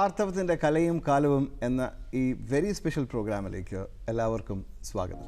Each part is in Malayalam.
ആർത്തവത്തിന്റെ കലയും കാലവും എന്ന ഈ വെരി സ്പെഷ്യൽ പ്രോഗ്രാമിലേക്ക് എല്ലാവർക്കും സ്വാഗതം.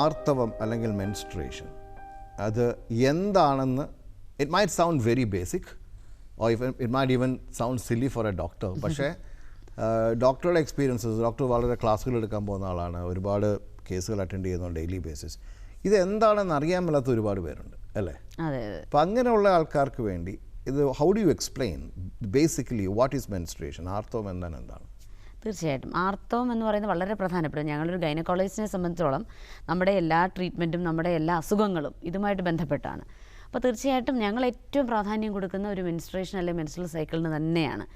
ആർത്തവം അല്ലെങ്കിൽ മെൻസ്ട്രേഷൻ അത് എന്താണെന്ന് it might sound very basic oh it might even sound silly for a doctor പക്ഷേ ഡോക്ടറുടെ എക്സ്പീരിയൻസസ് ഡോക്ടർ വളരെ ക്ലാസ്സുകൾ എടുക്കാൻ പോകുന്ന ആളാണ്. ഒരുപാട് കേസുകൾ അറ്റൻഡ് ചെയ്യുന്നുണ്ട് ഡെയിലി ബേസിസ് ഇത് എന്താണെന്ന് അറിയാൻ മേലാത്ത ഒരുപാട് പേരുണ്ട് അല്ലേ? അപ്പം അങ്ങനെയുള്ള ആൾക്കാർക്ക് വേണ്ടി ഇത് how do you explain basically what is menstruation ആർത്തവം എന്താണ് എന്താണ്? തീർച്ചയായിട്ടും. ആർത്തവം എന്ന് പറയുന്നത് വളരെ പ്രധാനപ്പെട്ട ഞങ്ങളൊരു ഗൈനക്കോളജിസ്റ്റിനെ സംബന്ധിച്ചോളം നമ്മുടെ എല്ലാ ട്രീറ്റ്മെന്റും നമ്മുടെ എല്ലാ അസുഖങ്ങളും ഇതുമായിട്ട് ബന്ധപ്പെട്ടാണ്. അപ്പോൾ തീർച്ചയായിട്ടും ഞങ്ങൾ ഏറ്റവും പ്രാധാന്യം കൊടുക്കുന്ന ഒരു മെൻസ്ട്രേഷൻ അല്ലെങ്കിൽ മെൻസ്ട്രൽ സൈക്കിളിന് തന്നെയാണ്.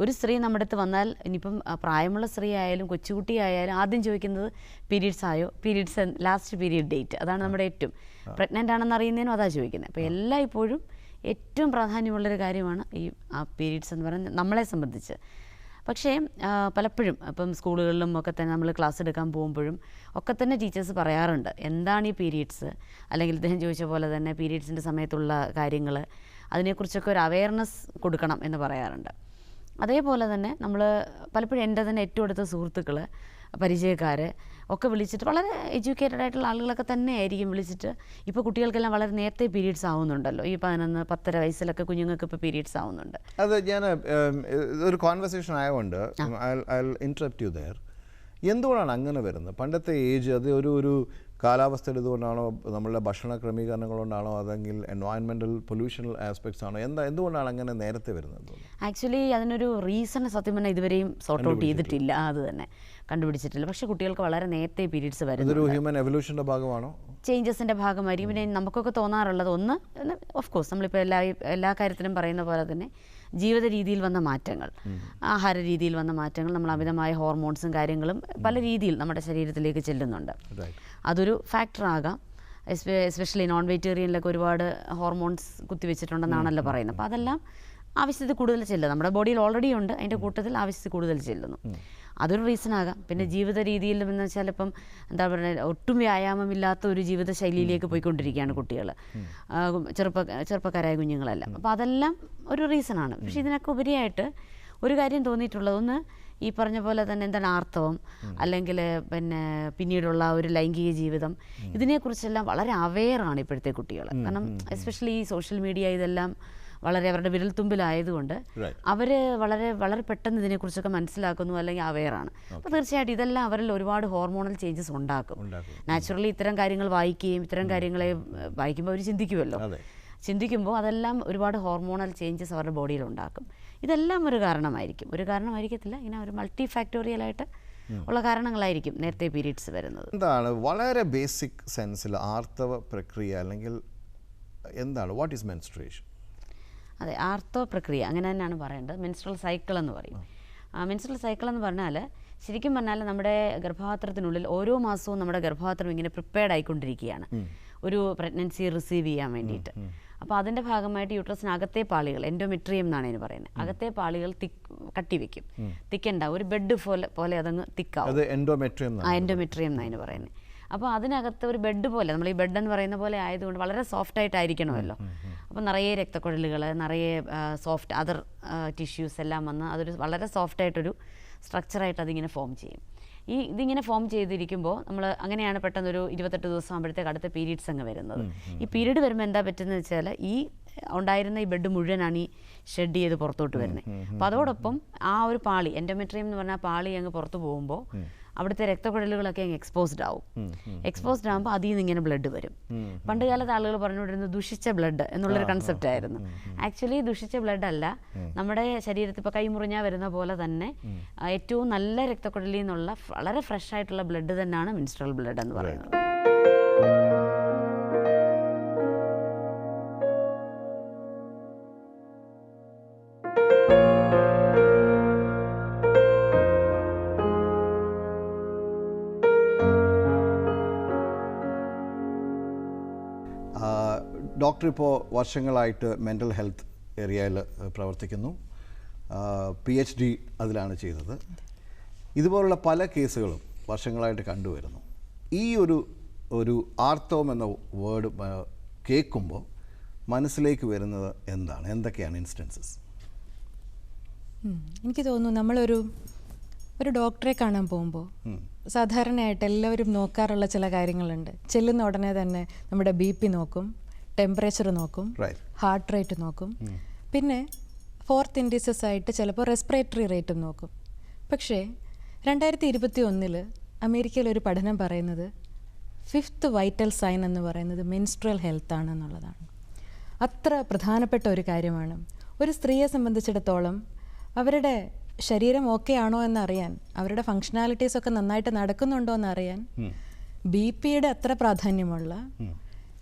ഒരു സ്ത്രീ നമ്മുടെ അടുത്ത് വന്നാൽ ഇനിയിപ്പം പ്രായമുള്ള സ്ത്രീ ആയാലും കൊച്ചുകുട്ടി ആയാലും ആദ്യം ചോദിക്കുന്നത് പീരീഡ്സ് ആയോ? Periods last period date. അതാണ് നമ്മുടെ ഏറ്റവും പ്രഗ്നന്റ് ആണെന്ന് അറിയുന്നതിനും അതാ ചോദിക്കുന്നത്. അപ്പോൾ എല്ലാം ഇപ്പോഴും ഏറ്റവും പ്രാധാന്യമുള്ളൊരു കാര്യമാണ് ഈ ആ പീരീഡ്സ് എന്ന് പറയുന്നത് നമ്മളെ സംബന്ധിച്ച്. പക്ഷേ പലപ്പോഴും അപ്പം സ്കൂളുകളിലും ഒക്കെ തന്നെ നമ്മൾ ക്ലാസ് എടുക്കാൻ പോകുമ്പോഴും ഒക്കെ തന്നെ ടീച്ചേഴ്സ് പറയാറുണ്ട്. എന്താണ് ഈ പീരീഡ്സ് അല്ലെങ്കിൽ ഇദ്ദേഹം ചോദിച്ച പോലെ തന്നെ പീരീഡ്സിന്റെ സമയത്തുള്ള കാര്യങ്ങൾ അതിനെക്കുറിച്ചൊക്കെ ഒരു അവയർനെസ് കൊടുക്കണം എന്ന് പറയാറുണ്ട്. അതേപോലെ തന്നെ നമ്മൾ പലപ്പോഴും എന്റെ തന്നെ ഏറ്റവും അടുത്ത സുഹൃത്തുക്കൾ പരിചയക്കാർ ഒക്കെ വിളിച്ചിട്ട് വളരെ എഡ്യൂക്കേറ്റഡ് ആയിട്ടുള്ള ആളുകളൊക്കെ തന്നെ ആയിരിക്കും വിളിച്ചിട്ട്. ഇപ്പോൾ കുട്ടികൾക്കെല്ലാം വളരെ നേരത്തെ പീരീഡ്സ് ആവുന്നുണ്ടല്ലോ. ഈ പതിനൊന്ന് പത്തര വയസ്സിലൊക്കെ കുഞ്ഞുങ്ങൾക്ക് ഇപ്പോൾ പീരീഡ്സ് ആവുന്നുണ്ട്. അത് ഞാൻ ഒരു കോൺവെർസേഷൻ ആയതുകൊണ്ട് ഐ ഇൻട്രപ്റ്റ് യു ദയർ എന്തുകൊണ്ടാണ് അങ്ങനെ വരുന്നത്? പണ്ടത്തെ ഏജ് അത് ഒരു ഒരു കാലാവസ്ഥയുടെ ഇതുകൊണ്ടാണോ നമ്മളുടെ ഭക്ഷണ ക്രമീകരണങ്ങൾ കൊണ്ടാണോ അതെങ്കിൽ എൻവയോൺമെന്റൽ പൊല്യൂഷണൽ ആസ്പെക്ട്സ് ആണോ? എന്താ എന്തുകൊണ്ടാണ് അങ്ങനെ നേരത്തെ വരുന്നത് ആക്ച്വലി അതിനൊരു റീസൺ സത്യം പറഞ്ഞാൽ ഇതുവരെയും സോർട്ട് ഔട്ട് ചെയ്തിട്ടില്ല. അത് തന്നെ. കണ്ടുപിടിച്ചിട്ടില്ല. പക്ഷേ കുട്ടികൾക്ക് വളരെ നേരത്തെ പീരീഡ്സ് വരുന്നു ഇതൊരു ഹ്യൂമൻ എവല്യൂഷന്റെ ഭാഗമാണോ? ചേഞ്ചസിന്റെ ഭാഗമായിരിക്കും. പിന്നെ നമുക്കൊക്കെ തോന്നാറുള്ളത് ഒന്ന് ഓഫ് കോഴ്സ് നമ്മളിപ്പോൾ എല്ലാ എല്ലാ കാര്യത്തിനും പറയുന്ന പോലെ തന്നെ ജീവിത രീതിയിൽ വന്ന മാറ്റങ്ങൾ ആഹാര രീതിയിൽ വന്ന മാറ്റങ്ങൾ നമ്മൾ അമിതമായ ഹോർമോൺസും കാര്യങ്ങളും പല രീതിയിൽ നമ്മുടെ ശരീരത്തിലേക്ക് ചെല്ലുന്നുണ്ട്. അതൊരു ഫാക്ടറാകാം എസ്പെഷ്യലി നോൺ വെജിറ്റേറിയനിലൊക്കെ ഒരുപാട് ഹോർമോൺസ് കുത്തിവെച്ചിട്ടുണ്ടെന്നാണല്ലോ പറയുന്നത്. അപ്പോൾ അതെല്ലാം ആവശ്യത്തിൽ കൂടുതൽ ചെല്ലുക നമ്മുടെ ബോഡിയിൽ ഓൾറെഡി ഉണ്ട്. അതിന്റെ കൂട്ടത്തിൽ ആവശ്യത്തിൽ കൂടുതൽ ചെല്ലുന്നു. അതൊരു റീസൺ ആകാം. പിന്നെ ജീവിത രീതിയിൽ എന്ന് വെച്ചാൽ ഇപ്പം എന്താ പറയുക ഒട്ടും വ്യായാമമില്ലാത്ത ഒരു ജീവിത ശൈലിയിലേക്ക് പോയിക്കൊണ്ടിരിക്കുകയാണ് കുട്ടികൾ. ചെറുപ്പ ചെറുപ്പക്കാരായ കുഞ്ഞുങ്ങളെല്ലാം. അപ്പോൾ അതെല്ലാം ഒരു റീസണാണ് പക്ഷേ ഇതിനൊക്കെ ഉപരിയായിട്ട് ഒരു കാര്യം തോന്നിയിട്ടുള്ളത്. ഒന്ന് ഈ പറഞ്ഞ പോലെ തന്നെ എന്താണ് ആർത്തവം? അല്ലെങ്കിൽ പിന്നെ പിന്നീടുള്ള ഒരു ലൈംഗിക ജീവിതം. ഇതിനെക്കുറിച്ചെല്ലാം വളരെ അവെയറാണ് ഇപ്പോഴത്തെ കുട്ടികൾ കാരണം എസ്പെഷ്യലി ഈ സോഷ്യൽ മീഡിയ ഇതെല്ലാം വളരെ അവരുടെ വിരൽത്തുമ്പിലായതുകൊണ്ട്. അവർ വളരെ വളരെ പെട്ടെന്ന് ഇതിനെക്കുറിച്ചൊക്കെ മനസ്സിലാക്കുന്നു അല്ലെങ്കിൽ അവെയറാണ് അപ്പോൾ തീർച്ചയായിട്ടും ഇതെല്ലാം അവരിൽ ഒരുപാട് ഹോർമോണൽ ചേഞ്ചസ് ഉണ്ടാക്കും. നാച്ചുറലി ഇത്തരം കാര്യങ്ങൾ വായിക്കുകയും ഇത്തരം കാര്യങ്ങളെ വായിക്കുമ്പോൾ അവർ ചിന്തിക്കുമല്ലോ ചിന്തിക്കുമ്പോൾ അതെല്ലാം ഒരുപാട് ഹോർമോണൽ ചേഞ്ചസ് അവരുടെ ബോഡിയിൽ ഉണ്ടാക്കും. ഇതെല്ലാം ഒരു കാരണമായിരിക്കും. ഒരു കാരണമായിരിക്കത്തില്ല. ഇങ്ങനെ ഒരു മൾട്ടി ഫാക്ടോറിയലായിട്ട് ഉള്ള കാരണങ്ങളായിരിക്കും നേരത്തെ പീരീഡ്സ് വരുന്നത്. എന്താണ്? വളരെ ബേസിക് സെൻസിൽ ആർത്തവ പ്രക്രിയ അല്ലെങ്കിൽ എന്താണ്? വാട്ട് ഈസ് മെൻസ്ട്രേഷൻ അതെ ആർത്തവ പ്രക്രിയ. അങ്ങനെ തന്നെയാണ് പറയേണ്ടത്. മെൻസ്ട്രൽ സൈക്കിൾ എന്ന് പറയും. മെൻസ്ട്രൽ സൈക്കിൾ എന്ന് പറഞ്ഞാൽ ശരിക്കും പറഞ്ഞാൽ നമ്മുടെ ഗർഭപാത്രത്തിനുള്ളിൽ ഓരോ മാസവും നമ്മുടെ ഗർഭപാത്രം ഇങ്ങനെ പ്രിപ്പയർഡ് ആയിക്കൊണ്ടിരിക്കുകയാണ്. ഒരു പ്രഗ്നൻസി റിസീവ് ചെയ്യാൻ വേണ്ടിയിട്ട്. അപ്പോൾ അതിന്റെ ഭാഗമായിട്ട് യൂട്രസിന് അകത്തെ പാളികൾ എൻഡോമെട്രിയം എന്നാണ് ഇതിന് പറയുന്നത്. അകത്തെ പാളികൾ തിക്ക് കട്ടിവെക്കും തിക്കുണ്ടാവും ഒരു ബെഡ് പോലെ പോലെ അതങ്ങ് തിക്കാവും. എൻഡോമെട്രിയം ആ എൻഡോമെട്രിയം എന്നാണ് അതിന് പറയുന്നത്. അപ്പോൾ അതിനകത്ത് ഒരു ബെഡ് പോലെ നമ്മൾ ഈ ബെഡ് എന്ന് പറയുന്ന പോലെ ആയതുകൊണ്ട് വളരെ സോഫ്റ്റ് ആയിട്ടായിരിക്കണമല്ലോ. അപ്പോൾ നിറയെ രക്തക്കുഴലുകൾ നിറയെ സോഫ്റ്റ് അതർ ടിഷ്യൂസ് എല്ലാം വന്ന് അതൊരു വളരെ സോഫ്റ്റ് ആയിട്ടൊരു സ്ട്രക്ചറായിട്ട് അതിങ്ങനെ ഫോം ചെയ്യും. ഈ ഇതിങ്ങനെ ഫോം ചെയ്തിരിക്കുമ്പോൾ നമ്മൾ അങ്ങനെയാണ് പെട്ടെന്നൊരു ഇരുപത്തെട്ട് ദിവസം ആകുമ്പോഴത്തേക്ക് അടുത്ത പീരീഡ്സ് അങ്ങ് വരുന്നത്. ഈ പീരീഡ് വരുമ്പോൾ എന്താ പറ്റുന്നത് വെച്ചാൽ ഈ ഉണ്ടായിരുന്ന ഈ ബെഡ് മുഴുവനാണ് ഈ ഷെഡ് ചെയ്ത് പുറത്തോട്ട് വരുന്നത്. അപ്പോൾ അതോടൊപ്പം ആ ഒരു പാളി എൻഡോമെട്രിയം എന്ന് പറഞ്ഞാൽ പാളി അങ്ങ് പുറത്ത് പോകുമ്പോൾ അവിടുത്തെ രക്തക്കുഴലുകളൊക്കെ അങ്ങ് എക്സ്പോസ്ഡ് ആവും. എക്സ്പോസ്ഡ് ആകുമ്പോൾ അതിൽ നിന്ന് ഇങ്ങനെ ബ്ലഡ് വരും. പണ്ട് കാലത്ത് ആളുകൾ പറഞ്ഞുകൊണ്ടിരുന്നത് ദുഷിച്ച ബ്ലഡ് എന്നുള്ളൊരു കൺസെപ്റ്റ് ആയിരുന്നു. ആക്ച്വലി ദുഷിച്ച ബ്ലഡ് അല്ല. നമ്മുടെ ശരീരത്തിൽ ഇപ്പോൾ കൈമുറിഞ്ഞാൽ വരുന്ന പോലെ തന്നെ ഏറ്റവും നല്ല രക്തക്കുഴലിൽ നിന്നുള്ള വളരെ ഫ്രഷ് ആയിട്ടുള്ള ബ്ലഡ് തന്നെയാണ് മിൻസ്ട്രൽ ബ്ലഡ് എന്ന് പറയുന്നത്. ഡോക്ടർ ഇപ്പോൾ വർഷങ്ങളായിട്ട് മെന്റൽ ഹെൽത്ത് ഏരിയയിൽ പ്രവർത്തിക്കുന്നു. പി എച്ച് ഡി അതിലാണ് ചെയ്തത്. ഇതുപോലുള്ള പല കേസുകളും വർഷങ്ങളായിട്ട് കണ്ടുവരുന്നു. ഈ ഒരു ഒരു ആർത്തവം എന്ന വേർഡ് കേൾക്കുമ്പോൾ മനസ്സിലേക്ക് വരുന്നത് എന്താണ്? എന്തൊക്കെയാണ് ഇൻസ്റ്റൻസസ് എനിക്ക് തോന്നുന്നു നമ്മളൊരു ഒരു ഡോക്ടറെ കാണാൻ പോകുമ്പോൾ സാധാരണയായിട്ട് എല്ലാവരും നോക്കാറുള്ള ചില കാര്യങ്ങളുണ്ട്. ചെല്ലുന്ന ഉടനെ തന്നെ നമ്മുടെ ബി പി നോക്കും. ടെമ്പറേച്ചർ നോക്കും ഹാർട്ട് റേറ്റ് നോക്കും. പിന്നെ ഫോർത്ത് ഇൻഡിസസ് ആയിട്ട് ചിലപ്പോൾ റെസ്പിറേറ്ററി റേറ്റും നോക്കും. പക്ഷേ രണ്ടായിരത്തി ഇരുപത്തി ഒന്നിൽ അമേരിക്കയിൽ ഒരു പഠനം പറയുന്നത് ഫിഫ്ത്ത് വൈറ്റൽ സൈൻ എന്ന് പറയുന്നത് മെൻസ്ട്രൽ ഹെൽത്ത് ആണെന്നുള്ളതാണ് അത്ര പ്രധാനപ്പെട്ട ഒരു കാര്യമാണ്. ഒരു സ്ത്രീയെ സംബന്ധിച്ചിടത്തോളം അവരുടെ ശരീരം ഓക്കെ ആണോ എന്നറിയാൻ അവരുടെ ഫങ്ഷനാലിറ്റീസ് ഒക്കെ നന്നായിട്ട് നടക്കുന്നുണ്ടോ എന്നറിയാൻ ബി പിയുടെ അത്ര പ്രാധാന്യമുള്ള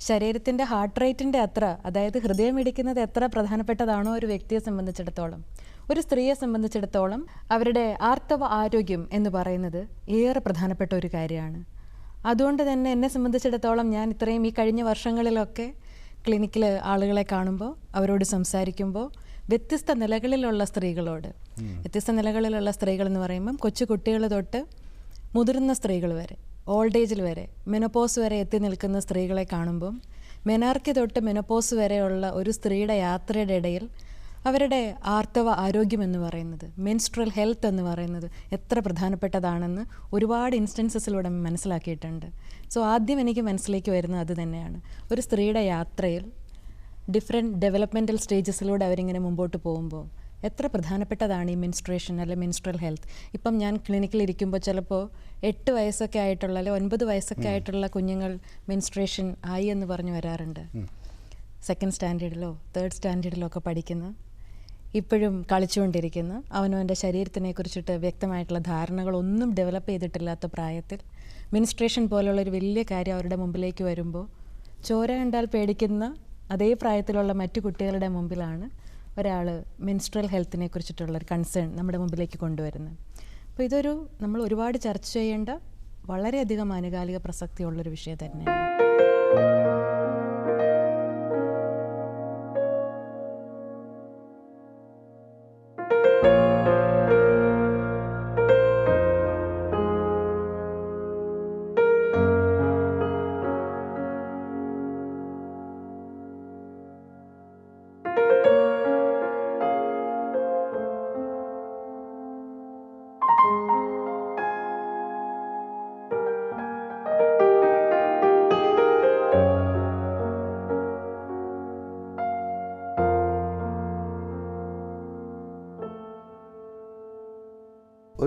ശരീരത്തിന്റെ ഹാർട്ട് റേറ്റിന്റെ അത്ര അതായത് ഹൃദയം ഇടിക്കുന്നത് എത്ര പ്രധാനപ്പെട്ടതാണോ ഒരു വ്യക്തിയെ സംബന്ധിച്ചിടത്തോളം. ഒരു സ്ത്രീയെ സംബന്ധിച്ചിടത്തോളം അവരുടെ ആർത്തവ ആരോഗ്യം എന്ന് പറയുന്നത് ഏറെ പ്രധാനപ്പെട്ട ഒരു കാര്യമാണ്. അതുകൊണ്ട് തന്നെ എന്നെ സംബന്ധിച്ചിടത്തോളം ഞാൻ ഇത്രയും ഈ കഴിഞ്ഞ വർഷങ്ങളിലൊക്കെ ക്ലിനിക്കിൽ ആളുകളെ കാണുമ്പോൾ അവരോട് സംസാരിക്കുമ്പോൾ വ്യത്യസ്ത നിലകളിലുള്ള സ്ത്രീകളോട് വ്യത്യസ്ത നിലകളിലുള്ള സ്ത്രീകൾ എന്ന് പറയുമ്പം കൊച്ചു കുട്ടികൾ തൊട്ട് മുതിർന്ന സ്ത്രീകൾ വരെ. ഓൾഡ് ഏജിൽ വരെ മെനോപോസ് വരെ എത്തി നിൽക്കുന്ന സ്ത്രീകളെ കാണുമ്പം മെനാർക്കി തൊട്ട് മെനോപോസ് വരെയുള്ള ഒരു സ്ത്രീയുടെ യാത്രയുടെ ഇടയിൽ അവരുടെ ആർത്തവ ആരോഗ്യം എന്ന് പറയുന്നത് മെൻസ്ട്രൽ ഹെൽത്ത് എന്ന് പറയുന്നത് എത്ര പ്രധാനപ്പെട്ടതാണെന്ന് ഒരുപാട് ഇൻസ്റ്റൻസസിലൂടെ മനസ്സിലാക്കിയിട്ടുണ്ട്. സോ ആദ്യം എനിക്ക് മനസ്സിലേക്ക് വരുന്നത് അത് തന്നെയാണ്. ഒരു സ്ത്രീയുടെ യാത്രയിൽ ഡിഫറെന്റ് ഡെവലപ്മെന്റൽ സ്റ്റേജസിലൂടെ അവരിങ്ങനെ മുമ്പോട്ട് പോകുമ്പോൾ എത്ര പ്രധാനപ്പെട്ടതാണ് ഈ മിൻസ്ട്രേഷൻ അല്ലെ മിൻസ്ട്രൽ ഹെൽത്ത് ഇപ്പം ഞാൻ ക്ലിനിക്കിൽ ഇരിക്കുമ്പോൾ ചിലപ്പോൾ എട്ട് വയസ്സൊക്കെ ആയിട്ടുള്ള അല്ലെ ഒൻപത് വയസ്സൊക്കെ ആയിട്ടുള്ള കുഞ്ഞുങ്ങൾ മിൻസ്ട്രേഷൻ ആയി എന്ന് പറഞ്ഞു വരാറുണ്ട്. സെക്കൻഡ് സ്റ്റാൻഡേർഡിലോ തേർഡ് സ്റ്റാൻഡേർഡിലോ ഒക്കെ പഠിക്കുന്ന ഇപ്പോഴും കളിച്ചുകൊണ്ടിരിക്കുന്ന അവനവന്റെ ശരീരത്തിനെ കുറിച്ചിട്ട് വ്യക്തമായിട്ടുള്ള ധാരണകളൊന്നും ഡെവലപ്പ് ചെയ്തിട്ടില്ലാത്ത പ്രായത്തിൽ മിനിസ്ട്രേഷൻ പോലുള്ള ഒരു വലിയ കാര്യം അവരുടെ മുമ്പിലേക്ക് വരുമ്പോൾ ചോര കണ്ടാൽ പേടിക്കുന്ന അതേ പ്രായത്തിലുള്ള മറ്റു കുട്ടികളുടെ മുമ്പിലാണ് ഒരാൾ മെൻസ്ട്രൽ ഹെൽത്തിനെ കുറിച്ചിട്ടുള്ള ഒരു കൺസേൺ നമ്മുടെ മുമ്പിലേക്ക് കൊണ്ടുവരുന്നത് അപ്പോൾ ഇതൊരു നമ്മൾ ഒരുപാട് ചർച്ച ചെയ്യേണ്ട വളരെയധികം ആനുകാലിക പ്രസക്തിയുള്ളൊരു വിഷയം തന്നെയാണ്.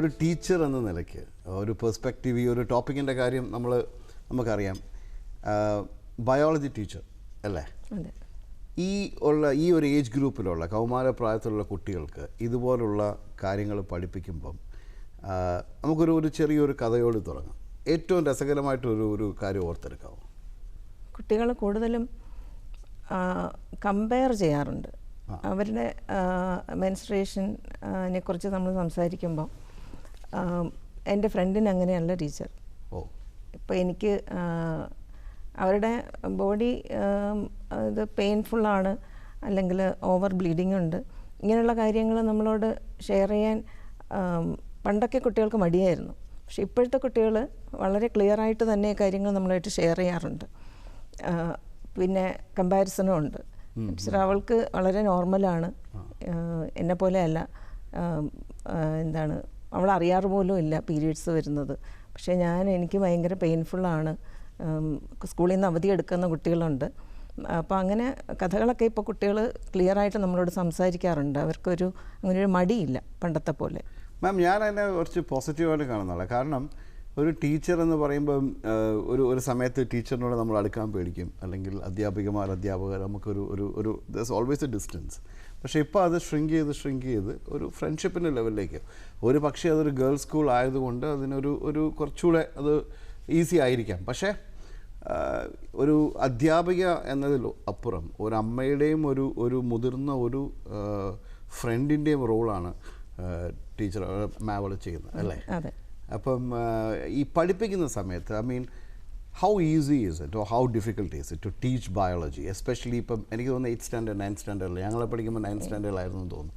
ഒരു ടീച്ചർ എന്ന നിലയ്ക്ക് ഒരു പെർസ്പെക്റ്റീവ് ഈ ഒരു ടോപ്പിക്കിന്റെ കാര്യം നമ്മൾ നമുക്കറിയാം. ബയോളജി ടീച്ചർ അല്ലേ? ഈ ഉള്ള ഈ ഒരു ഏജ് ഗ്രൂപ്പിലുള്ള കൗമാരപ്രായത്തിലുള്ള കുട്ടികൾക്ക് ഇതുപോലുള്ള കാര്യങ്ങൾ പഠിപ്പിക്കുമ്പം നമുക്കൊരു ഒരു ചെറിയൊരു കഥയോട് തുടങ്ങാം. ഏറ്റവും രസകരമായിട്ടൊരു ഒരു കാര്യം ഓർത്തെടുക്കാമോ കുട്ടികൾ കൂടുതലും കമ്പയർ ചെയ്യാറുണ്ട്. അവരുടെ മെൻസ്ട്രേഷനെ കുറിച്ച് നമ്മൾ സംസാരിക്കുമ്പോൾ എന്റെ ഫ്രണ്ടിന് അങ്ങനെയല്ല ടീച്ചർ. ഇപ്പോൾ എനിക്ക് അവരുടെ ബോഡി ഇത് പെയിൻഫുള്ളാണ് അല്ലെങ്കിൽ ഓവർ ബ്ലീഡിംഗ് ഉണ്ട്. ഇങ്ങനെയുള്ള കാര്യങ്ങൾ നമ്മളോട് ഷെയർ ചെയ്യാൻ പണ്ടൊക്കെ കുട്ടികൾക്ക് മടിയായിരുന്നു. പക്ഷെ ഇപ്പോഴത്തെ കുട്ടികൾ വളരെ ക്ലിയറായിട്ട് തന്നെ കാര്യങ്ങൾ നമ്മളായിട്ട് ഷെയർ ചെയ്യാറുണ്ട്. പിന്നെ കമ്പാരിസണും ഉണ്ട്. അവൾക്ക് വളരെ നോർമലാണ് എന്നെ പോലെയല്ല എന്താണ് അവൾ അറിയാറ് പോലും ഇല്ല പീരീഡ്സ് വരുന്നത്. പക്ഷേ ഞാൻ എനിക്ക് ഭയങ്കര പെയിൻഫുള്ളാണ് സ്കൂളിൽ നിന്ന് അവധി എടുക്കുന്ന കുട്ടികളുണ്ട്. അപ്പോൾ അങ്ങനെ കഥകളൊക്കെ ഇപ്പോൾ കുട്ടികൾ ക്ലിയറായിട്ട് നമ്മളോട് സംസാരിക്കാറുണ്ട്. അവർക്കൊരു അങ്ങനെ ഒരു മടിയില്ല പണ്ടത്തെ പോലെ. മാം ഞാൻ അതിനെ കുറച്ച് പോസിറ്റീവായിട്ട് കാണുന്നുള്ള കാരണം ഒരു ടീച്ചർ എന്ന് പറയുമ്പം ഒരു ഒരു സമയത്ത് ടീച്ചറിനോട് നമ്മൾ അടുക്കാൻ പേടിക്കും. അല്ലെങ്കിൽ അധ്യാപികമാർ അധ്യാപകർ നമുക്കൊരു ഒരു ഒരു ദസ് ഓൾവേസ് എ ഡിസ്റ്റൻസ് പക്ഷേ ഇപ്പോൾ അത് ഷ്രിങ്ക് ചെയ്ത് ഷ്രിങ്ക് ചെയ്ത് ഒരു ഫ്രണ്ട്ഷിപ്പിന്റെ ലെവലിലേക്ക് ഒരു പക്ഷേ അതൊരു ഗേൾസ് സ്കൂൾ ആയതുകൊണ്ട് അതിനൊരു ഒരു കുറച്ചുകൂടെ അത് ഈസി ആയിരിക്കാം. പക്ഷേ ഒരു അധ്യാപിക എന്നതിൽ അപ്പുറം ഒരു അമ്മയുടെയും ഒരു ഒരു മുതിർന്ന ഒരു ഫ്രണ്ടിന്റെയും റോളാണ് ടീച്ചർ മാവൾ ചെയ്യുന്നത് അല്ലേ? അപ്പം ഈ പഠിപ്പിക്കുന്ന സമയത്ത് I mean how easy is it oh how difficult is it to teach biology especially ഇപ്പം എനിക്ക് തോന്നുന്നു എയ്ത്ത് സ്റ്റാൻഡേർഡ് നയൻത് സ്റ്റാൻഡേർഡിൽ ഞങ്ങളെ പഠിക്കുമ്പോൾ നയൻത് സ്റ്റാൻഡേർഡിലായിരുന്നു എന്ന് തോന്നുന്നു.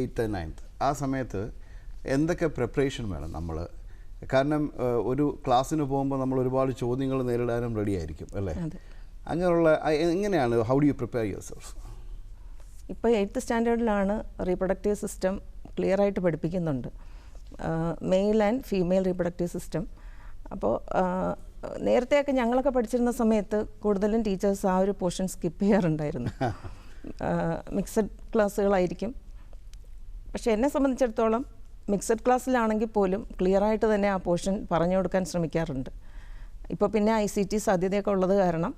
എയ്ത്ത് നയൻത്ത് ആ സമയത്ത് എന്തൊക്കെ പ്രിപ്പറേഷൻ വേണം നമ്മൾ കാരണം ഒരു ക്ലാസ്സിന് പോകുമ്പോൾ നമ്മൾ ഒരുപാട് ചോദ്യങ്ങൾ നേരിടാനും റെഡി ആയിരിക്കും അല്ലേ? അങ്ങനെയുള്ള എങ്ങനെയാണ് how do you prepare yourself ഇപ്പോൾ എയ്ത്ത് സ്റ്റാൻഡേർഡിലാണ് റീപ്രൊഡക്റ്റീവ് സിസ്റ്റം ക്ലിയർ ആയിട്ട് പഠിപ്പിക്കുന്നുണ്ട്. Male and female reproductive system അപ്പോൾ നേരത്തെയൊക്കെ ഞങ്ങളൊക്കെ പഠിച്ചിരുന്ന സമയത്ത് കൂടുതലും ടീച്ചേഴ്സ് ആ ഒരു പോർഷൻ സ്കിപ്പ് ചെയ്യാറുണ്ടായിരുന്നു. മിക്സഡ് ക്ലാസ്സുകളായിരിക്കും. പക്ഷേ എന്നെ സംബന്ധിച്ചിടത്തോളം മിക്സഡ് ക്ലാസ്സിലാണെങ്കിൽ പോലും ക്ലിയറായിട്ട് തന്നെ ആ പോർഷൻ പറഞ്ഞു കൊടുക്കാൻ ശ്രമിക്കാറുണ്ട്. ഇപ്പോൾ പിന്നെ ഐ സി ടി സാധ്യതയൊക്കെ ഉള്ളത് കാരണം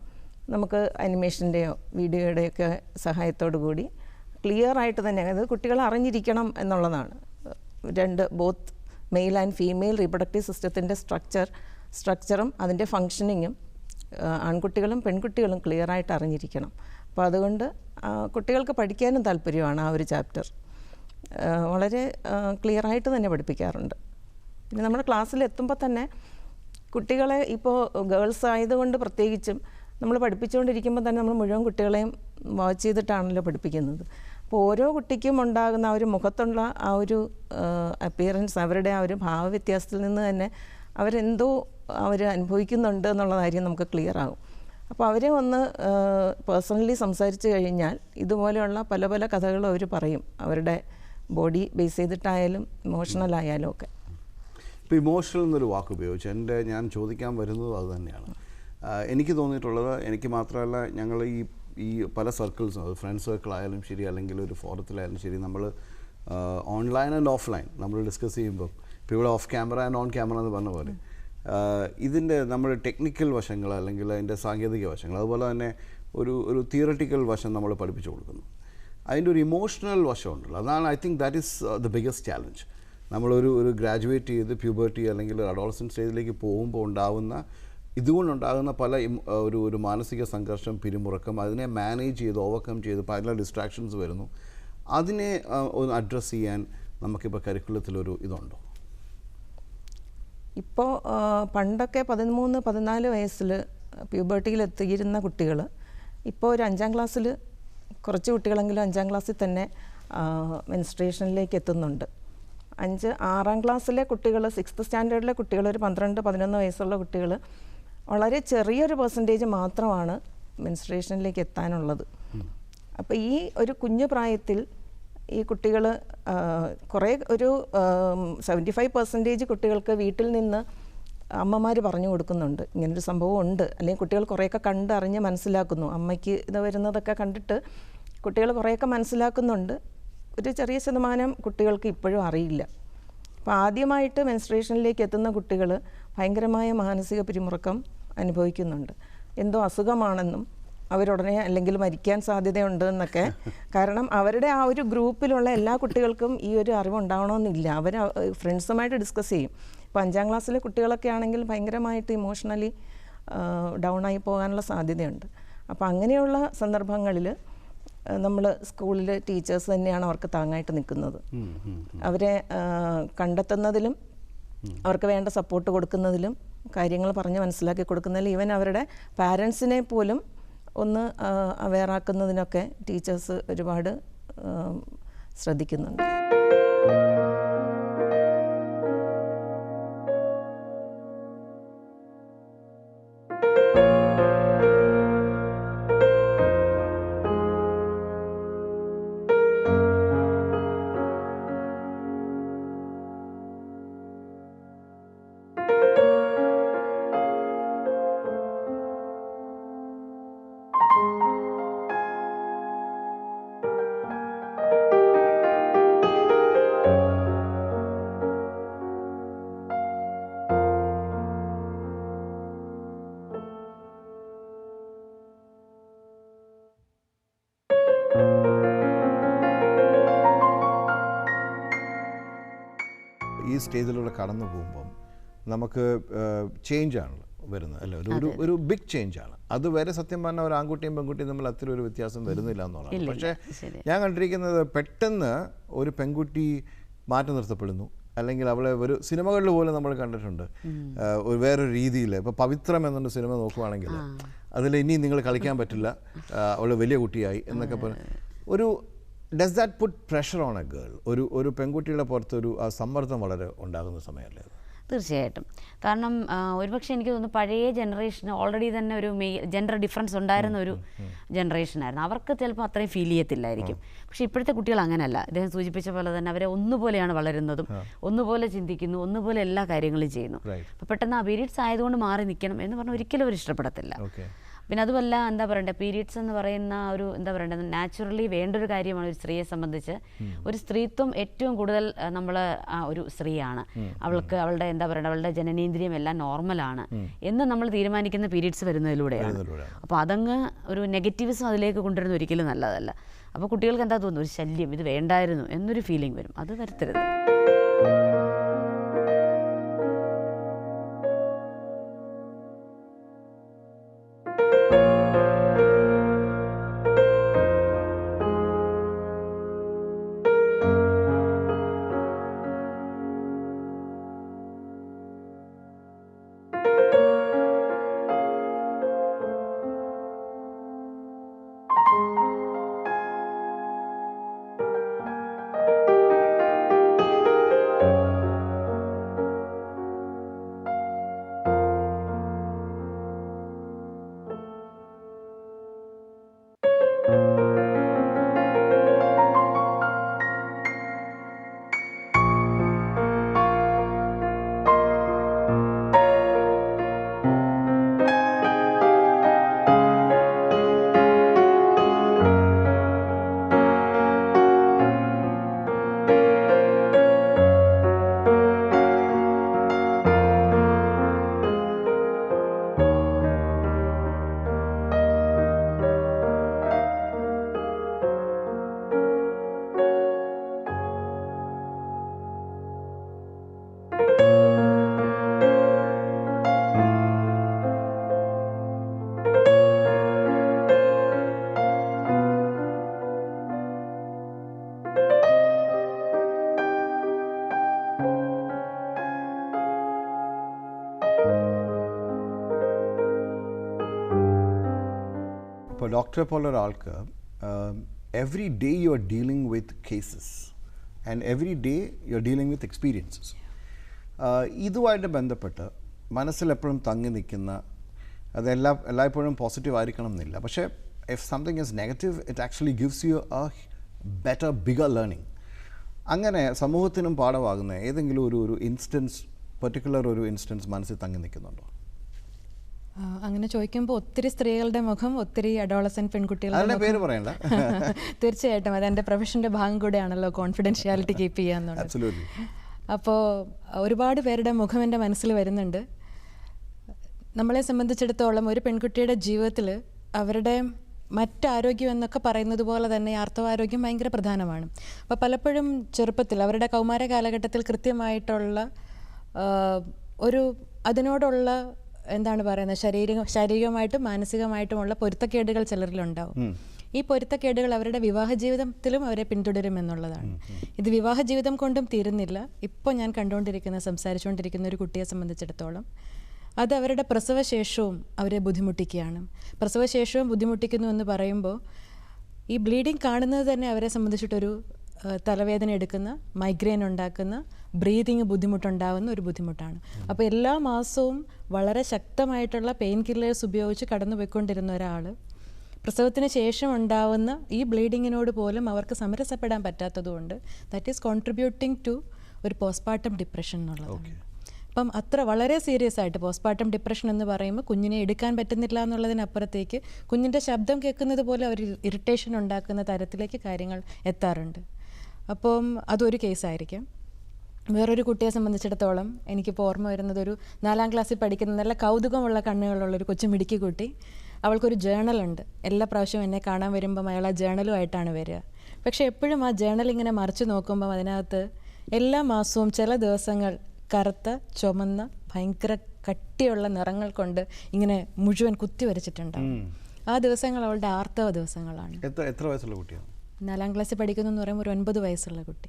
നമുക്ക് അനിമേഷന്റെയോ വീഡിയോയുടെയൊക്കെ സഹായത്തോടു കൂടി ക്ലിയർ ആയിട്ട് തന്നെ അതായത് കുട്ടികൾ അറിഞ്ഞിരിക്കണം എന്നുള്ളതാണ്. രണ്ട് both male and female reproductive സിസ്റ്റത്തിന്റെ സ്ട്രക്ചർ സ്ട്രക്ചറും അതിന്റെ ഫങ്ഷനിങ്ങും ആൺകുട്ടികളും പെൺകുട്ടികളും ക്ലിയർ ആയിട്ട് അറിഞ്ഞിരിക്കണം. അപ്പോൾ അതുകൊണ്ട് കുട്ടികൾക്ക് പഠിക്കാനും താല്പര്യമാണ് ആ ഒരു ചാപ്റ്റർ വളരെ ക്ലിയർ ആയിട്ട് തന്നെ പഠിപ്പിക്കാറുണ്ട്. പിന്നെ നമ്മുടെ ക്ലാസ്സിൽ എത്തുമ്പോൾ തന്നെ കുട്ടികളെ ഇപ്പോൾ ഗേൾസ് ആയതുകൊണ്ട് പ്രത്യേകിച്ചും നമ്മൾ പഠിപ്പിച്ചുകൊണ്ടിരിക്കുമ്പോൾ തന്നെ നമ്മൾ മുഴുവൻ കുട്ടികളെയും വാച്ച് ചെയ്തിട്ടാണല്ലോ പഠിപ്പിക്കുന്നത്. അപ്പോൾ ഓരോ കുട്ടിക്കും ഉണ്ടാകുന്ന ആ ഒരു മുഖത്തുള്ള ആ ഒരു അപ്പിയറൻസ് അവരുടെ ആ ഒരു ഭാവവ്യത്യാസത്തിൽ നിന്ന് തന്നെ അവരെന്തോ അവർ അനുഭവിക്കുന്നുണ്ട് എന്നുള്ള കാര്യം നമുക്ക് ക്ലിയർ ആകും. അപ്പോൾ അവരെ ഒന്ന് പേഴ്സണലി സംസാരിച്ച് കഴിഞ്ഞാൽ ഇതുപോലെയുള്ള പല പല കഥകൾ അവർ പറയും. അവരുടെ ബോഡി ബേസ് ചെയ്തിട്ടായാലും ഇമോഷണൽ ആയാലും ഒക്കെ. ഇപ്പോൾ ഇമോഷണൽ എന്നൊരു വാക്ക് ഉപയോഗിച്ച് എന്റെ ഞാൻ ചോദിക്കാൻ വരുന്നത് അത് തന്നെയാണ്. എനിക്ക് തോന്നിയിട്ടുള്ളത് എനിക്ക് മാത്രമല്ല ഞങ്ങൾ ഈ ഈ പല സർക്കിൾസും അത് ഫ്രണ്ട് സർക്കിൾ ആയാലും ശരി അല്ലെങ്കിൽ ഒരു ഫോറത്തിലായാലും ശരി നമ്മൾ ഓൺലൈൻ ആൻഡ് ഓഫ്ലൈൻ നമ്മൾ ഡിസ്കസ് ചെയ്യുമ്പോൾ ഇപ്പോൾ ഇവിടെ off camera and on camera എന്ന് പറഞ്ഞ പോലെ ഇതിന്റെ നമ്മുടെ ടെക്നിക്കൽ വശങ്ങൾ അല്ലെങ്കിൽ അതിന്റെ സാങ്കേതിക വശങ്ങൾ അതുപോലെ തന്നെ ഒരു ഒരു തിയറട്ടിക്കൽ വശം നമ്മൾ പഠിപ്പിച്ചു കൊടുക്കുന്നു. അതിന്റെ ഒരു ഇമോഷണൽ വശമുണ്ടല്ലോ അതാണ് I think that is the biggest challenge നമ്മളൊരു ഒരു ഗ്രാജുവേറ്റ് ചെയ്ത് പ്യൂബർട്ടി അല്ലെങ്കിൽ അഡോളസൻ സ്റ്റേജിലേക്ക് പോകുമ്പോൾ ഉണ്ടാകുന്ന ഇതുകൊണ്ടുണ്ടാകുന്ന പല ഒരു ഒരു മാനസിക സംഘർഷം പിരിമുറക്കം അതിനെ മാനേജ് ചെയ്ത് ഓവർകം ചെയ്ത് പല ഡിസ്ട്രാക്ഷൻസ് വരുന്നു. അതിനെ ഒന്ന് അഡ്രസ്സ് ചെയ്യാൻ നമുക്കിപ്പോൾ കരിക്കുലത്തിലൊരു ഇതുണ്ടോ? ഇപ്പോൾ പണ്ടൊക്കെ പതിമൂന്ന് പതിനാല് വയസ്സിൽ പ്യൂബർട്ടിയിൽ എത്തിയിരുന്ന കുട്ടികൾ ഇപ്പോൾ ഒരു അഞ്ചാം ക്ലാസ്സിൽ കുറച്ച് കുട്ടികളെങ്കിലും അഞ്ചാം ക്ലാസ്സിൽ തന്നെ മെൻസ്ട്രേഷനിലേക്ക് എത്തുന്നുണ്ട്. അഞ്ച് ആറാം ക്ലാസ്സിലെ കുട്ടികൾ സിക്സ്ത് സ്റ്റാൻഡേർഡിലെ കുട്ടികൾ ഒരു പന്ത്രണ്ട് പതിനൊന്ന് വയസ്സുള്ള കുട്ടികൾ വളരെ ചെറിയൊരു പെർസെന്റേജ് മാത്രമാണ് മെൻസ്ട്രേഷനിലേക്ക് എത്താനുള്ളത്. അപ്പോൾ ഈ ഒരു കുഞ്ഞു പ്രായത്തിൽ ഈ കുട്ടികൾ കുറേ ഒരു സെവന്റി ഫൈവ് പെർസെന്റേജ് കുട്ടികൾക്ക് വീട്ടിൽ നിന്ന് അമ്മമാർ പറഞ്ഞു കൊടുക്കുന്നുണ്ട്. ഇങ്ങനൊരു സംഭവം ഉണ്ട്. അല്ലെങ്കിൽ കുട്ടികൾ കുറേയൊക്കെ കണ്ടറിഞ്ഞ് മനസ്സിലാക്കുന്നു. അമ്മയ്ക്ക് ഇത് വരുന്നതൊക്കെ കണ്ടിട്ട് കുട്ടികൾ കുറേയൊക്കെ മനസ്സിലാക്കുന്നുണ്ട്. ഒരു ചെറിയ ശതമാനം കുട്ടികൾക്ക് ഇപ്പോഴും അറിയില്ല. അപ്പോൾ ആദ്യമായിട്ട് മെൻസ്ട്രേഷനിലേക്ക് എത്തുന്ന കുട്ടികൾ ഭയങ്കരമായ മാനസിക പിരിമുറുക്കം അനുഭവിക്കുന്നുണ്ട്. എന്തോ അസുഖമാണെന്നും അവരുടനെ അല്ലെങ്കിൽ മരിക്കാൻ സാധ്യതയുണ്ട് എന്നൊക്കെ. കാരണം അവരുടെ ആ ഒരു ഗ്രൂപ്പിലുള്ള എല്ലാ കുട്ടികൾക്കും ഈ ഒരു അറിവ് ഉണ്ടാവണമെന്നില്ല അവർ ഫ്രണ്ട്സുമായിട്ട് ഡിസ്കസ് ചെയ്യും. ഇപ്പോൾ അഞ്ചാം ക്ലാസ്സിലെ കുട്ടികളൊക്കെ ആണെങ്കിൽ ഭയങ്കരമായിട്ട് ഇമോഷണലി ഡൗൺ ആയി പോകാനുള്ള സാധ്യതയുണ്ട്. അപ്പോൾ അങ്ങനെയുള്ള സന്ദർഭങ്ങളിൽ നമ്മൾ സ്കൂളിൽ ടീച്ചേഴ്സ് തന്നെയാണ് അവർക്ക് താങ്ങായിട്ട് നിൽക്കുന്നത്. അവരെ കണ്ടെത്തുന്നതിലും അവർക്ക് വേണ്ട സപ്പോർട്ട് കൊടുക്കുന്നതിലും കാര്യങ്ങൾ പറഞ്ഞ് മനസ്സിലാക്കി കൊടുക്കുന്നതിലും ഈവൻ അവരുടെ പാരൻസിനെ പോലും ഒന്ന് അവെയറാക്കുന്നതിനൊക്കെ ടീച്ചേഴ്സ് ഒരുപാട് ശ്രദ്ധിക്കുന്നുണ്ട്. സ്റ്റേജിലൂടെ കടന്നു പോകുമ്പം നമുക്ക് ചേഞ്ചാണ് വരുന്നത്. അല്ല? ഒരു ഒരു ഒരു ബിഗ് ചേഞ്ച് ആണ്. അതുവരെ സത്യം പറഞ്ഞാൽ ഒരു ആൺകുട്ടിയും പെൺകുട്ടിയും തമ്മിൽ അത്ര ഒരു വ്യത്യാസം വരുന്നില്ല എന്നുള്ളതാണ്. പക്ഷേ ഞാൻ കണ്ടിരിക്കുന്നത് പെട്ടെന്ന് ഒരു പെൺകുട്ടി മാറ്റി നിർത്തപ്പെടുന്നു. അല്ലെങ്കിൽ അവളെ ഒരു സിനിമകളിൽ പോലും നമ്മൾ കണ്ടിട്ടുണ്ട്. ഒരു വേറൊരു രീതിയിൽ. ഇപ്പോൾ പവിത്രം എന്നൊരു സിനിമ നോക്കുവാണെങ്കിൽ അതിൽ ഇനി നിങ്ങൾ കളിക്കാൻ പറ്റില്ല. അവൾ വലിയ കുട്ടിയായി എന്നൊക്കെ പറഞ്ഞ് ഒരു does that put pressure on a girl ഒരു ഒരു പെൺകുട്ടിയുടെ പുറത്തൊരു ആ സമ്മർദ്ദം വളരെ ഉണ്ടാകുന്ന സമയമല്ലേ തീർച്ചയായിട്ടും. കാരണം ഒരുപക്ഷെ എനിക്ക് തോന്നുന്നു പഴയ ജനറേഷൻ ഓൾറെഡി തന്നെ ഒരു മെയ് ജെൻഡർ ഡിഫറൻസ് ഉണ്ടായിരുന്ന ഒരു ജനറേഷനായിരുന്നു അവർക്ക് ചിലപ്പോൾ അത്രയും ഫീൽ ചെയ്യത്തില്ലായിരിക്കും. പക്ഷേ ഇപ്പോഴത്തെ കുട്ടികൾ അങ്ങനെയല്ല ഇദ്ദേഹം സൂചിപ്പിച്ച പോലെ തന്നെ അവരെ ഒന്നുപോലെയാണ് വളരുന്നതും ഒന്നുപോലെ ചിന്തിക്കുന്നു ഒന്നുപോലെ എല്ലാ കാര്യങ്ങളും ചെയ്യുന്നു. അപ്പം പെട്ടെന്ന് ആ പീരീഡ്സ് ആയതുകൊണ്ട് മാറി നിൽക്കണം എന്ന് പറഞ്ഞാൽ ഒരിക്കലും അവർ ഇഷ്ടപ്പെടത്തില്ല. പിന്നെ അതുമല്ല എന്താ പറയണ്ടേ പീരീഡ്സ് എന്ന് പറയുന്ന ഒരു എന്താ പറയണ്ടത് നാച്ചുറലി വേണ്ട ഒരു കാര്യമാണ് ഒരു സ്ത്രീയെ സംബന്ധിച്ച്. ഒരു സ്ത്രീത്വം ഏറ്റവും കൂടുതൽ നമ്മൾ ഒരു സ്ത്രീയാണ്. അവൾക്ക് അവളുടെ എന്താ പറയണ്ട അവളുടെ ജനനേന്ദ്രിയം എല്ലാം നോർമലാണ് എന്ന് നമ്മൾ തീരുമാനിക്കുന്ന പീരീഡ്സ് വരുന്നതിലൂടെയാണ്. വരുന്നതിലൂടെയാണ്. അപ്പോൾ അതങ്ങ് ഒരു നെഗറ്റീവ്സും അതിലേക്ക് കൊണ്ടുവരുന്ന ഒരിക്കലും നല്ലതല്ല. അപ്പോൾ കുട്ടികൾക്ക് എന്താ തോന്നുന്നു? ഒരു ശല്യം ഇത് വേണ്ടായിരുന്നു എന്നൊരു ഫീലിംഗ് വരും. അത് വരുത്തരുത്. ഡോക്ടറെ പോലെ ആൾക്ക് every day you are dealing with cases and every day you are dealing with experiences ഇതുമായിട്ട് ബന്ധപ്പെട്ട് മനസ്സിലെപ്പോഴും തങ്ങി നിൽക്കുന്ന അതെല്ലാ എല്ലായ്പ്പോഴും പോസിറ്റീവ് ആയിരിക്കണം എന്നില്ല. പക്ഷേ if something is negative it actually gives you a better bigger learning അങ്ങനെ സമൂഹത്തിനും പാഠമാകുന്ന ഏതെങ്കിലും ഒരു ഒരു ഇൻസ്റ്റൻസ് പെർട്ടിക്കുലർ ഒരു ഇൻസ്റ്റൻസ് മനസ്സിൽ തങ്ങി നിൽക്കുന്നുണ്ടോ? അങ്ങനെ ചോദിക്കുമ്പോൾ ഒത്തിരി സ്ത്രീകളുടെ മുഖം ഒത്തിരി അഡോളസെന്റ് പെൺകുട്ടികളുടെ പേര് പറയണ്ട. തീർച്ചയായിട്ടും. അത് എന്റെ പ്രൊഫഷന്റെ ഭാഗം കൂടെയാണല്ലോ കോൺഫിഡൻഷ്യാലിറ്റി കീപ്പ് ചെയ്യാന്നുള്ളത്. അപ്പോൾ ഒരുപാട് പേരുടെ മുഖം എന്റെ മനസ്സിൽ വരുന്നുണ്ട്. നമ്മളെ സംബന്ധിച്ചിടത്തോളം ഒരു പെൺകുട്ടിയുടെ ജീവിതത്തിൽ അവരുടെ മറ്റാരോഗ്യം എന്നൊക്കെ പറയുന്നത് പോലെ തന്നെ ആർത്തവാരോഗ്യം ഭയങ്കര പ്രധാനമാണ്. അപ്പോൾ പലപ്പോഴും ചെറുപ്പത്തിൽ അവരുടെ കൗമാര കാലഘട്ടത്തിൽ കൃത്യമായിട്ടുള്ള ഒരു അതിനോടുള്ള എന്താണ് പറയുന്നത്? ശരീര ശാരീരികമായിട്ടും മാനസികമായിട്ടുമുള്ള പൊരുത്തക്കേടുകൾ ചിലരിലുണ്ടാവും. ഈ പൊരുത്തക്കേടുകൾ അവരുടെ വിവാഹ ജീവിതത്തിലും അവരെ പിന്തുടരുമെന്നുള്ളതാണ് ഇത് വിവാഹ ജീവിതം കൊണ്ടും തീരുന്നില്ല. ഇപ്പോൾ ഞാൻ കണ്ടുകൊണ്ടിരിക്കുന്ന സംസാരിച്ചുകൊണ്ടിരിക്കുന്ന ഒരു കുട്ടിയെ സംബന്ധിച്ചിടത്തോളം അത് അവരുടെ പ്രസവശേഷവും അവരെ ബുദ്ധിമുട്ടിക്കുകയാണ്. പ്രസവശേഷവും ബുദ്ധിമുട്ടിക്കുന്നു എന്ന് പറയുമ്പോൾ ഈ ബ്ലീഡിങ് കാണുന്നത് തന്നെ അവരെ സംബന്ധിച്ചിട്ടൊരു തലവേദന എടുക്കുന്ന മൈഗ്രെയിൻ ഉണ്ടാക്കുന്ന ബ്രീതിങ് ബുദ്ധിമുട്ടുണ്ടാകുന്ന ഒരു ബുദ്ധിമുട്ടാണ്. അപ്പോൾ എല്ലാ മാസവും വളരെ ശക്തമായിട്ടുള്ള പെയിൻ കില്ലേഴ്സ് ഉപയോഗിച്ച് കടന്നു പോയിക്കൊണ്ടിരുന്ന ഒരാൾ പ്രസവത്തിന് ശേഷം ഉണ്ടാവുന്ന ഈ ബ്ലീഡിങ്ങിനോട് പോലും അവർക്ക് സമരസപ്പെടാൻ പറ്റാത്തതുകൊണ്ട് ദാറ്റ് ഈസ് കോൺട്രിബ്യൂട്ടിങ് ടു ഒരു പോസ്റ്റ്മോർട്ടം ഡിപ്രഷൻ എന്നുള്ളതാണ്. അപ്പം അത്ര വളരെ സീരിയസ് ആയിട്ട് പോസ്റ്റ്മോർട്ടം ഡിപ്രഷൻ എന്ന് പറയുമ്പോൾ കുഞ്ഞിനെ എടുക്കാൻ പറ്റുന്നില്ല എന്നുള്ളതിനപ്പുറത്തേക്ക് കുഞ്ഞിന്റെ ശബ്ദം കേൾക്കുന്നത് പോലെ അവർ ഇറിറ്റേഷൻ ഉണ്ടാക്കുന്ന തരത്തിലേക്ക് കാര്യങ്ങൾ എത്താറുണ്ട്. അപ്പം അതൊരു കേസായിരിക്കും. വേറൊരു കുട്ടിയെ സംബന്ധിച്ചിടത്തോളം എനിക്കിപ്പോൾ ഓർമ്മ വരുന്നത് ഒരു നാലാം ക്ലാസ്സിൽ പഠിക്കുന്ന നല്ല കൗതുകമുള്ള കണ്ണുകളുള്ള ഒരു കൊച്ചു മിടുക്കി കുട്ടി. അവൾക്കൊരു ജേണലുണ്ട് എല്ലാ പ്രാവശ്യവും എന്നെ കാണാൻ വരുമ്പം അയാൾ ആ ജേണലുമായിട്ടാണ് വരിക. പക്ഷേ എപ്പോഴും ആ ജേണൽ ഇങ്ങനെ മറിച്ച് നോക്കുമ്പം അതിനകത്ത് എല്ലാ മാസവും ചില ദിവസങ്ങൾ കറുത്ത ചുമന്ന ഭയങ്കര കട്ടിയുള്ള നിറങ്ങൾ കൊണ്ട് ഇങ്ങനെ മുഴുവൻ കുത്തി വരച്ചിട്ടുണ്ടാവും. ആ ദിവസങ്ങൾ അവളുടെ ആർത്തവ ദിവസങ്ങളാണ്. എത്ര എത്ര വയസ്സുള്ള കുട്ടിയാണ്? നാലാം ക്ലാസ്സിൽ പഠിക്കുന്നു എന്ന് പറയുമ്പോൾ ഒരു ഒൻപത് വയസ്സുള്ള കുട്ടി.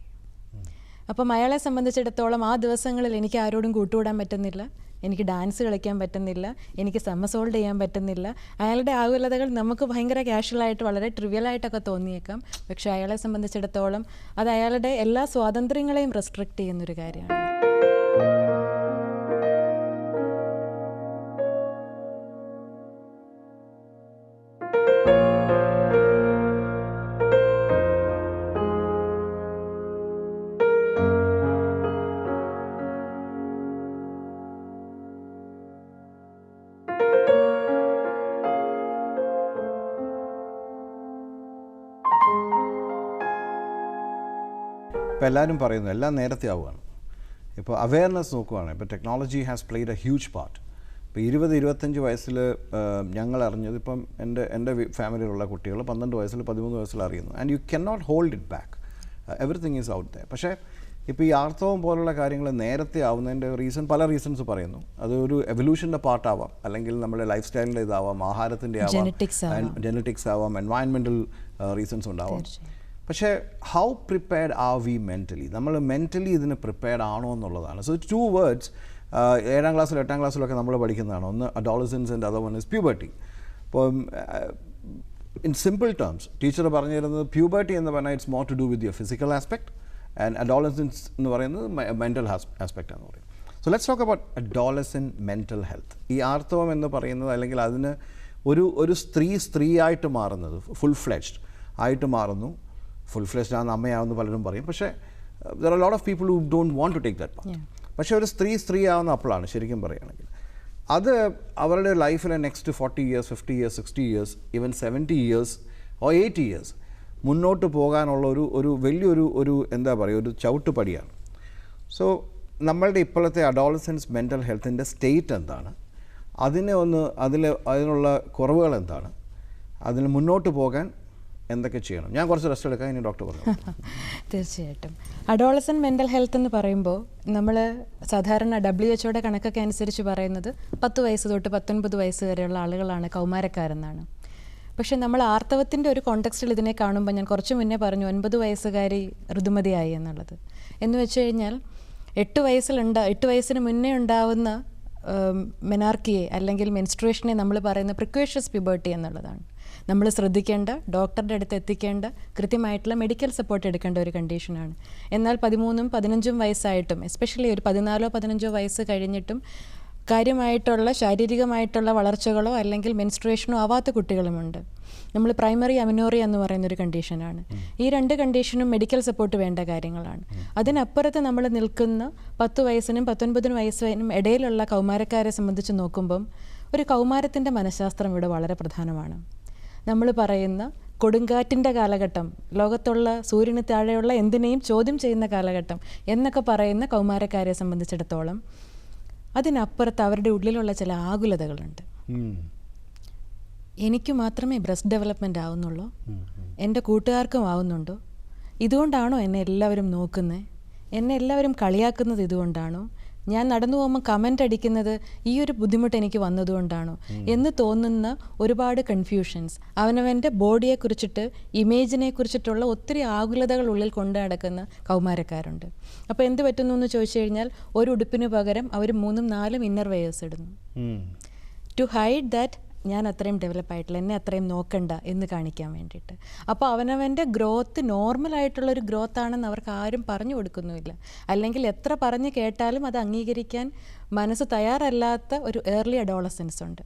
അപ്പം അയാളെ സംബന്ധിച്ചിടത്തോളം ആ ദിവസങ്ങളിൽ എനിക്ക് ആരോടും കൂട്ടുകൂടാൻ പറ്റുന്നില്ല. എനിക്ക് ഡാൻസ് കളിക്കാൻ പറ്റുന്നില്ല. എനിക്ക് സമ്മസോൾഡ് ചെയ്യാൻ പറ്റുന്നില്ല. അയാളുടെ ആകുലതകൾ നമുക്ക് ഭയങ്കര ക്യാഷ്വലായിട്ട് വളരെ ട്രിവ്യലായിട്ടൊക്കെ തോന്നിയേക്കാം. പക്ഷേ അയാളെ സംബന്ധിച്ചിടത്തോളം അത് അയാളുടെ എല്ലാ സ്വാതന്ത്ര്യങ്ങളെയും റെസ്ട്രിക്റ്റ് ചെയ്യുന്നൊരു കാര്യമാണ്. ഇപ്പോൾ എല്ലാവരും പറയുന്നു എല്ലാം നേരത്തെ ആവുകയാണ്. ഇപ്പോൾ അവെയർനെസ് നോക്കുകയാണ് ഇപ്പോൾ technology has played a huge part ഇപ്പോൾ ഇരുപത് ഇരുപത്തഞ്ച് വയസ്സിൽ ഞങ്ങൾ അറിഞ്ഞത് ഇപ്പം എന്റെ എന്റെ ഫാമിലിയിലുള്ള കുട്ടികൾ പന്ത്രണ്ട് വയസ്സിൽ പതിമൂന്ന് വയസ്സിൽ അറിയുന്നു. And you can not hold it back everything is out there പക്ഷേ ഇപ്പോൾ ഈ ആർത്തവം പോലുള്ള കാര്യങ്ങൾ നേരത്തെ ആവുന്നതിന്റെ റീസൺ പല റീസൺസ് പറയുന്നു. അത് ഒരു എവല്യൂഷന്റെ പാർട്ടാവാം അല്ലെങ്കിൽ നമ്മുടെ ലൈഫ് സ്റ്റൈലിന്റെ ഇതാവാം ആഹാരത്തിന്റെ ആവാം ജെനറ്റിക്സ് ആവാം. ജനറ്റിക്സ് ആവാം എൻവയൺമെന്റൽ റീസൺസ് ഉണ്ടാവാം. പക്ഷേ how prepared are we mentally നമ്മൾ മെന്റലി ഇതിന് പ്രിപ്പയർഡ് ആണോ എന്നുള്ളതാണ്. സോ ടു വേർഡ്സ് ഏഴാം ക്ലാസ്സിലും എട്ടാം ക്ലാസ്സിലൊക്കെ നമ്മൾ പഠിക്കുന്നതാണ്. ഒന്ന് adolescence and other one is puberty അപ്പോൾ ഇൻ സിമ്പിൾ ടേംസ് ടീച്ചർ പറഞ്ഞു തരുന്നത് പ്യൂബർട്ടി എന്ന് പറഞ്ഞാൽ it's more to do with your physical aspect and adolescence എന്ന് പറയുന്നത് മെന്റൽ ആസ്പെക്റ്റ് എന്ന് പറയും. So let's talk about adolescent mental health ഈ ആർത്തവം എന്ന് പറയുന്നത് അല്ലെങ്കിൽ അതിന് ഒരു ഒരു സ്ത്രീ സ്ത്രീയായിട്ട് മാറുന്നത് ഫുൾ ഫ്ലെഷ്ഡ് ആയിട്ട് മാറുന്നു. ഫുൾ ഫ്ലെഷ്ഡ് ആണ് അമ്മയാവുന്ന പലരും പറയും. പക്ഷേ there are lot of people who don't want to take that part പക്ഷേ ഒരു സ്ത്രീ സ്ത്രീ ആവുന്ന അപ്പോഴാണ് ശരിക്കും പറയുകയാണെങ്കിൽ. അത് അവരുടെ ലൈഫിലെ next forty years fifty years sixty years even seventy years or eighty years മുന്നോട്ട് പോകാനുള്ള ഒരു ഒരു വലിയൊരു ഒരു എന്താ പറയുക ഒരു ചവിട്ടുപടിയാണ്. സോ നമ്മളുടെ ഇപ്പോഴത്തെ അഡോളസൻസ് മെന്റൽ ഹെൽത്തിന്റെ സ്റ്റേറ്റ് എന്താണ്? അതിനെ ഒന്ന് അതിൽ അതിനുള്ള കുറവുകൾ എന്താണ്? അതിന് മുന്നോട്ട് പോകാൻ എന്തൊക്കെ ചെയ്യണം? ഞാൻ കുറച്ച് റെസ്റ്റ് എടുക്കാം ഇനി ഡോക്ടർ പറഞ്ഞു. തീർച്ചയായിട്ടും. അഡോളസൻ മെന്റൽ ഹെൽത്ത് എന്ന് പറയുമ്പോൾ നമ്മൾ സാധാരണ ഡബ്ല്യു എച്ച്ഒയുടെ കണക്കൊക്കെ അനുസരിച്ച് പറയുന്നത് പത്ത് വയസ്സ് തൊട്ട് പത്തൊൻപത് വയസ്സ് വരെയുള്ള ആളുകളാണ് കൗമാരക്കാരെന്നാണ്. പക്ഷെ നമ്മൾ ആർത്തവത്തിന്റെ ഒരു കോണ്ടെക്സ്റ്റിൽ ഇതിനെ കാണുമ്പോൾ ഞാൻ കുറച്ച് മുന്നേ പറഞ്ഞു ഒൻപത് വയസ്സുകാരി ഋതുമതിയായി എന്നുള്ളത്. എന്ന് വെച്ച് കഴിഞ്ഞാൽ എട്ട് വയസ്സിലുണ്ട എട്ട് വയസ്സിന് മുന്നേ ഉണ്ടാവുന്ന മെനാർക്കിയെ അല്ലെങ്കിൽ മെൻസ്ട്രേഷനെ നമ്മൾ പറയുന്ന പ്രിക്വേഷ്യസ് പ്യൂബേർട്ടി എന്നുള്ളതാണ്. നമ്മൾ ശ്രദ്ധിക്കേണ്ട ഡോക്ടറുടെ അടുത്ത് എത്തിക്കേണ്ട കൃത്യമായിട്ടുള്ള മെഡിക്കൽ സപ്പോർട്ട് എടുക്കേണ്ട ഒരു കണ്ടീഷനാണ് എന്നാൽ പതിമൂന്നും പതിനഞ്ചും വയസ്സായിട്ടും എസ്പെഷ്യലി ഒരു പതിനാലോ പതിനഞ്ചോ വയസ്സ് കഴിഞ്ഞിട്ടും കാര്യമായിട്ടുള്ള ശാരീരികമായിട്ടുള്ള വളർച്ചകളോ അല്ലെങ്കിൽ മെൻസ്ട്രേഷനോ ആവാത്ത കുട്ടികളുമുണ്ട്. നമ്മൾ പ്രൈമറി അമിനോറിയ എന്ന് പറയുന്ന ഒരു കണ്ടീഷനാണ് ഈ രണ്ട് കണ്ടീഷനും മെഡിക്കൽ സപ്പോർട്ട് വേണ്ട കാര്യങ്ങളാണ്. അതിനപ്പുറത്ത് നമ്മൾ നിൽക്കുന്ന പത്ത് വയസ്സിനും പത്തൊൻപതിനും വയസ്സിനും ഇടയിലുള്ള കൗമാരക്കാരെ സംബന്ധിച്ച് നോക്കുമ്പം ഒരു കൗമാരത്തിന്റെ മനഃശാസ്ത്രം ഇവിടെ വളരെ പ്രധാനമാണ്. നമ്മൾ പറയുന്ന കൊടുങ്കാറ്റിന്റെ കാലഘട്ടം ലോകത്തുള്ള സൂര്യന് താഴെയുള്ള എന്തിനേയും ചോദ്യം ചെയ്യുന്ന കാലഘട്ടം എന്നൊക്കെ പറയുന്ന കൗമാരക്കാരെ സംബന്ധിച്ചിടത്തോളം അതിനപ്പുറത്ത് അവരുടെ ഉള്ളിലുള്ള ചില ആകുലതകളുണ്ട്. എനിക്ക് മാത്രമേ ബ്രസ്റ്റ് ഡെവലപ്മെന്റ് ആവുന്നുള്ളൂ. എന്റെ കൂട്ടുകാർക്കും ആവുന്നുണ്ടോ? ഇതുകൊണ്ടാണോ എന്നെ എല്ലാവരും നോക്കുന്നത് എന്നെ എല്ലാവരും കളിയാക്കുന്നത് ഇതുകൊണ്ടാണോ? ഞാൻ നടന്നു പോകുമ്പോൾ കമന്റ് അടിക്കുന്നത് ഈ ഒരു ബുദ്ധിമുട്ട് എനിക്ക് വന്നതുകൊണ്ടാണോ? എന്ന് തോന്നുന്ന ഒരുപാട് കൺഫ്യൂഷൻസ് അവനവന്റെ ബോഡിയെ കുറിച്ചിട്ട് ഇമേജിനെ കുറിച്ചിട്ടുള്ള ഒത്തിരി ആകുലതകൾ ഉള്ളിൽ കൊണ്ടു നടക്കുന്ന കൗമാരക്കാരുണ്ട്. അപ്പോൾ എന്ത് പറ്റുന്നു എന്ന് ചോദിച്ചു കഴിഞ്ഞാൽ ഒരു ഉടുപ്പിന് പകരം അവർ മൂന്നും നാലും ഇന്നർ വെയേഴ്സ് ഇടുന്നു. ടു ഹൈഡ് ദാറ്റ് ഞാൻ അത്രയും ഡെവലപ്പ് ആയിട്ടില്ല എന്നെ അത്രയും നോക്കണ്ട എന്ന് കാണിക്കാൻ വേണ്ടിയിട്ട്. അപ്പോൾ അവനവന്റെ ഗ്രോത്ത് ഒരു ഗ്രോത്ത് ആണെന്ന് അവർക്ക് ആരും പറഞ്ഞു കൊടുക്കുന്നുമില്ല. അല്ലെങ്കിൽ എത്ര പറഞ്ഞ് കേട്ടാലും അത് അംഗീകരിക്കാൻ മനസ്സ് തയ്യാറല്ലാത്ത ഒരു ഏർലി അഡോളസൻസ് ഉണ്ട്.